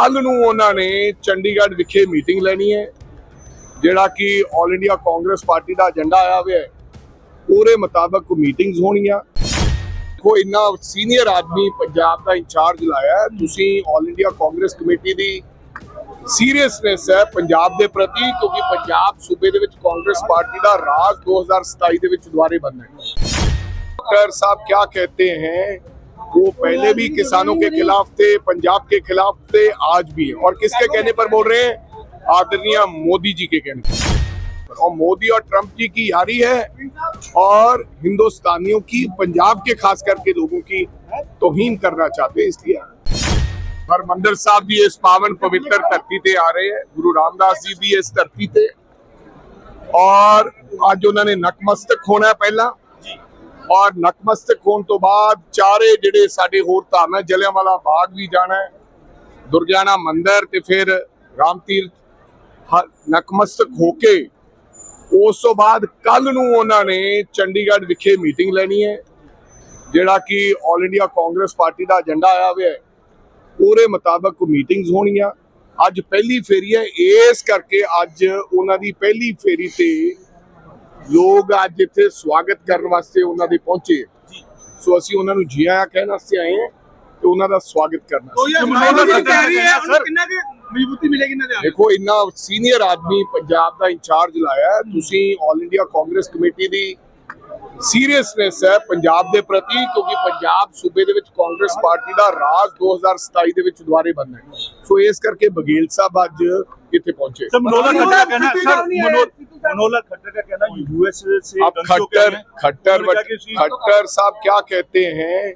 ਕੱਲ ਨੂੰ ਉਹਨਾਂ ਨੇ ਚੰਡੀਗੜ੍ਹ ਵਿਖੇ ਮੀਟਿੰਗ ਲੈਣੀ ਹੈ, ਜਿਹੜਾ ਕਿ ਆਲ ਇੰਡੀਆ ਕਾਂਗਰਸ ਪਾਰਟੀ ਦਾ ਏਜੰਡਾ ਆਇਆ ਹੋਇਆ ਹੈ। ਉਹਦੇ ਮੁਤਾਬਕ ਮੀਟਿੰਗਸ ਹੋਣੀਆਂ। ਕੋ ਇੰਨਾ ਸੀਨੀਅਰ ਆਦਮੀ ਪੰਜਾਬ ਦਾ ਇੰਚਾਰਜ ਲਾਇਆ ਤੁਸੀਂ ਆਲ ਇੰਡੀਆ ਕਾਂਗਰਸ ਕਮੇਟੀ ਦੀ ਸੀਰੀਅਸਨੈਸ ਹੈ ਪੰਜਾਬ ਦੇ ਪ੍ਰਤੀ, ਕਿਉਂਕਿ ਪੰਜਾਬ ਸੂਬੇ ਦੇ ਵਿੱਚ ਕਾਂਗਰਸ ਪਾਰਟੀ ਦਾ ਰਾਜ 2027 ਦੇ ਵਿੱਚ ਦੁਬਾਰੇ ਬਣਨਾ ਹੈ। ਡਾਕਟਰ ਸਾਹਿਬ ਕੀ ਕਹਤੇ ਹੈ? वो पहले भी किसानों के खिलाफ थे, पंजाब के खिलाफ थे, आज भी है। और किसके कहने पर बोल रहे हैं? आदरणीय मोदी जी के कहने पर। और मोदी और ट्रंप जी की यारी है, और हिंदुस्तानियों की, पंजाब के खास करके लोगों की तोहीन करना चाहते हैं, इसलिए। हरमंदर साहब भी इस पावन पवित्र धरती पे आ रहे हैं, गुरु रामदास जी भी इस धरती पे। और आज उन्होंने नतमस्तक होना है पहला। ਔਰ ਨਕਮਸਤਕ ਹੋਣ ਤੋਂ ਬਾਅਦ ਚਾਰੇ ਜਿਹੜੇ ਸਾਡੇ ਹੋਰ ਧਾਮ ਹੈ, ਜਲਿਆਂਵਾਲਾ ਬਾਗ ਵੀ ਜਾਣਾ ਹੈ, ਦੁਰਗਿਆਣਾ ਮੰਦਿਰ ਤੇ ਫਿਰ ਰਾਮ ਨਕਮਸਤਕ ਹੋ ਕੇ ਉਸ ਤੋਂ ਬਾਅਦ ਕੱਲ ਨੂੰ ਉਹਨਾਂ ਨੇ ਚੰਡੀਗੜ੍ਹ ਵਿਖੇ ਮੀਟਿੰਗ ਲੈਣੀ ਹੈ, ਜਿਹੜਾ ਕਿ ਆਲ ਇੰਡੀਆ ਕਾਂਗਰਸ ਪਾਰਟੀ ਦਾ ਏਜੰਡਾ ਆਇਆ ਹੋਇਆ ਹੈ। ਉਹਦੇ ਮੁਤਾਬਕ ਮੀਟਿੰਗਸ ਹੋਣੀਆਂ। ਅੱਜ ਪਹਿਲੀ ਫੇਰੀ ਹੈ, ਇਸ ਕਰਕੇ ਅੱਜ ਉਹਨਾਂ ਦੀ ਪਹਿਲੀ ਫੇਰੀ ਤੇ ਲੋਕ ਅੱਜ ਇੱਥੇ ਸਵਾਗਤ ਕਰਨ ਵਾਸਤੇ ਉਹਨਾਂ ਦੇ ਪਹੁੰਚੇ ਸੋ ਅਸੀਂ ਉਹਨਾਂ ਨੂੰ ਜੀ ਆਇਆਂ ਕਹਿਣ ਵਾਸਤੇ ਆਏ ਹਾਂ ਤੇ ਉਹਨਾਂ ਦਾ ਸਵਾਗਤ ਕਰਨਾ ਦੇਖੋ ਇੰਨਾ ਸੀਨੀਅਰ ਆਦਮੀ ਪੰਜਾਬ ਦਾ ਇੰਚਾਰਜ ਲਾਇਆ ਤੁਸੀਂ ਆਲ ਇੰਡੀਆ ਕਾਂਗਰਸ ਕਮੇਟੀ ਦੀ ਸੀਰੀਅਸਨੈਸ ਹੈ ਪੰਜਾਬ ਦੇ ਪ੍ਰਤੀ ਕਿਉਂਕਿ ਪੰਜਾਬ ਸੂਬੇ ਦੇ ਵਿੱਚ ਕਾਂਗਰਸ ਪਾਰਟੀ ਦਾ ਰਾਜ 2027 ਦੇ ਵਿੱਚ ਦੁਬਾਰੇ ਬਣਨਾ ਸੋ ਇਸ ਕਰਕੇ ਬਗੇਲ ਸਾਹਿਬ ਅੱਜ ਇੱਥੇ ਪਹੁੰਚੇ। ਸਰ ਮਨੋਲਾ ਕੱਟਾ ਸਰ ਮਨੋਲਾ मनोला खट्टर का कहना यूएस से अब खट्टर खट्टर खट्टर साहब क्या कहते हैं?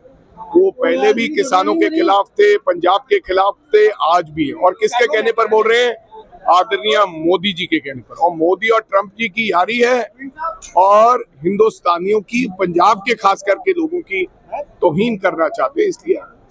वो पहले भी किसानों के खिलाफ थे पंजाब के खिलाफ थे आज भी और किसके कहने पर बोल रहे हैं? आदरणीय मोदी जी के कहने पर। और मोदी और ट्रंप जी की यारी है और हिंदुस्तानियों की पंजाब के खास करके लोगों की तोहीन करना चाहते हैं इसलिए